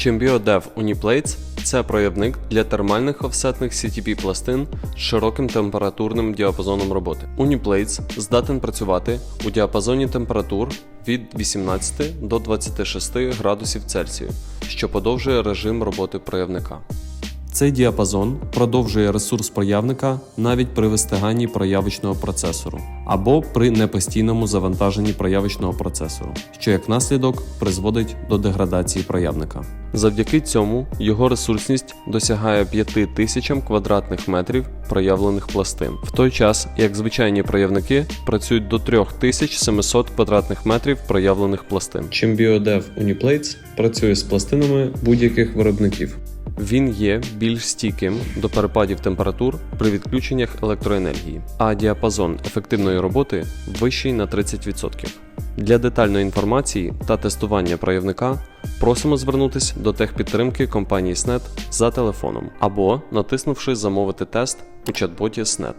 ChimBioDev Uniplates це проявник для термальних офсетних CTP пластин з широким температурним діапазоном роботи. Uniplates здатен працювати у діапазоні температур від 18 до 26 градусів Цельсію, що подовжує режим роботи проявника. Цей діапазон продовжує ресурс проявника навіть при вистиганні проявочного процесору або при непостійному завантаженні проявочного процесору, що як наслідок призводить до деградації проявника. Завдяки цьому його ресурсність досягає 5000 квадратних метрів проявлених пластин, в той час як звичайні проявники працюють до 3700 квадратних метрів проявлених пластин. Чим BioDev Uniplates працює з пластинами будь-яких виробників. Він є більш стійким до перепадів температур при відключеннях електроенергії, а діапазон ефективної роботи вищий на 30%. Для детальної інформації та тестування проявника просимо звернутися до техпідтримки компанії SNET за телефоном або натиснувши замовити тест у чат-боті SNET.